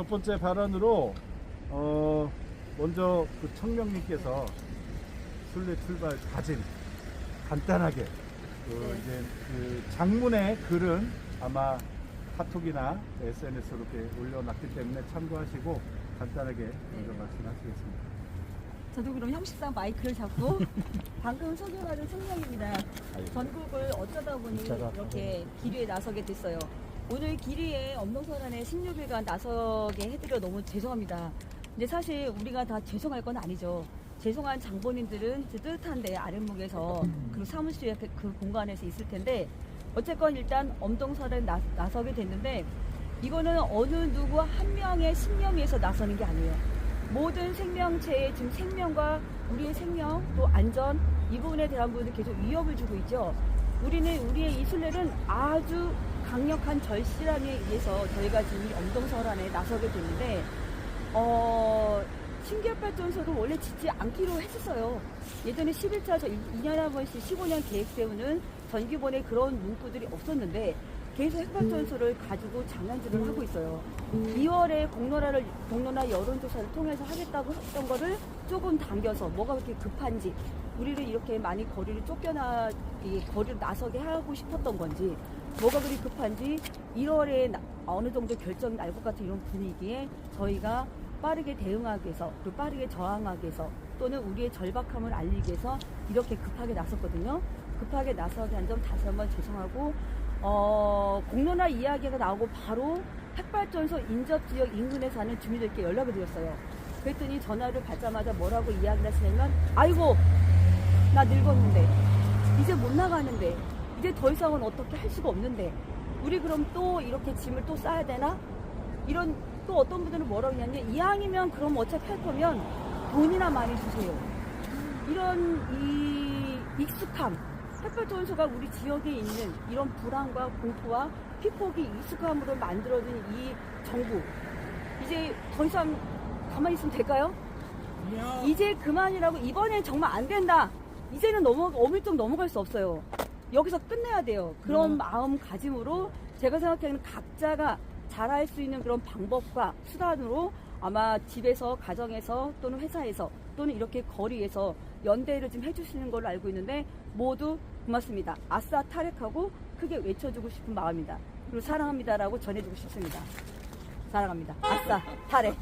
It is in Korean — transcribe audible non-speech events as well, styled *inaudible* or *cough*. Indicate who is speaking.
Speaker 1: 첫 번째 발언으로 어, 먼저 그 청명님께서 순례 출발 다짐 간단하게 그 이제 그 장문의 글은 아마 카톡이나 SNS로 이렇게 올려놨기 때문에 참고하시고 간단하게 먼저 말씀하시겠습니다.
Speaker 2: 저도 그럼 형식상 마이크를 잡고 *laughs* 방금 소개받은 승명입니다. 전국을 어쩌다 보니. 이렇게 길이에 나서게 됐어요. 오늘 길이에 엄동설안에 16일간 나서게 해드려 너무 죄송합니다. 근데 사실 우리가 다 죄송할 건 아니죠. 죄송한 장본인들은 뜨뜻한데 아랫목에서 그 사무실 그, 그 공간에서 있을 텐데 어쨌건 일단 엄동설에 나, 나서게 됐는데 이거는 어느 누구 한 명의 신념에서 나서는 게 아니에요. 모든 생명체의 지금 생명과 우리의 생명 또 안전 이 부분에 대한 부분은 계속 위협을 주고 있죠. 우리는 우리의 이 순례는 아주 강력한 절실함에 의해서 저희가 지금 이 엄동설안에 나서게 됐는데 어, 신기업발전소도 원래 짓지 않기로 했었어요. 예전에 11차 저 2년에 한 번씩 15년 계획 세우는 전기본에 그런 문구들이 없었는데 계속 핵발전소를 가지고 장난질을 하고 있어요. 2월에 공론화를, 공론화 여론조사를 통해서 하겠다고 했던 거를 조금 당겨서 뭐가 그렇게 급한지 우리를 이렇게 많이 거리를 쫓겨나, 이 거리를 나서게 하고 싶었던 건지 뭐가 그리 급한지 1월에 어느 정도 결정이 날 것 같은 이런 분위기에 저희가 빠르게 대응하기 위해서 그리고 빠르게 저항하기 위해서 또는 우리의 절박함을 알리기 위해서 이렇게 급하게 나섰거든요. 급하게 나서게 한 점 다시 한번 죄송하고 어, 공론화 이야기가 나오고 바로 핵발전소 인접 지역 인근에 사는 주민들께 연락을 드렸어요. 그랬더니 전화를 받자마자 뭐라고 이야기를 하시냐면 아이고 나 늙었는데 이제 못 나가는데 이제 더 이상은 어떻게 할 수가 없는데 우리 그럼 또 이렇게 짐을 또 싸야 되나? 이런 또 어떤 분들은 뭐라고 하냐면 이왕이면 그럼 어차피 할 거면 돈이나 많이 주세요. 이런 이 익숙함 햇볕전소가 우리 지역에 있는 이런 불안과 공포와 피폭이 익숙함으로 만들어진 이 정부 이제 더 이상 가만히 있으면 될까요? 이제 그만이라고 이번엔 정말 안 된다. 이제는 넘어 어물쩍 넘어갈 수 없어요. 여기서 끝내야 돼요. 그런 마음가짐으로 제가 생각하기에는 각자가 잘할 수 있는 그런 방법과 수단으로 아마 집에서 가정에서 또는 회사에서 또는 이렇게 거리에서 연대를 좀 해주시는 걸로 알고 있는데 모두 고맙습니다. 아싸 탈핵하고 크게 외쳐주고 싶은 마음입니다. 그리고 사랑합니다라고 전해주고 싶습니다. 사랑합니다. 아싸 탈핵.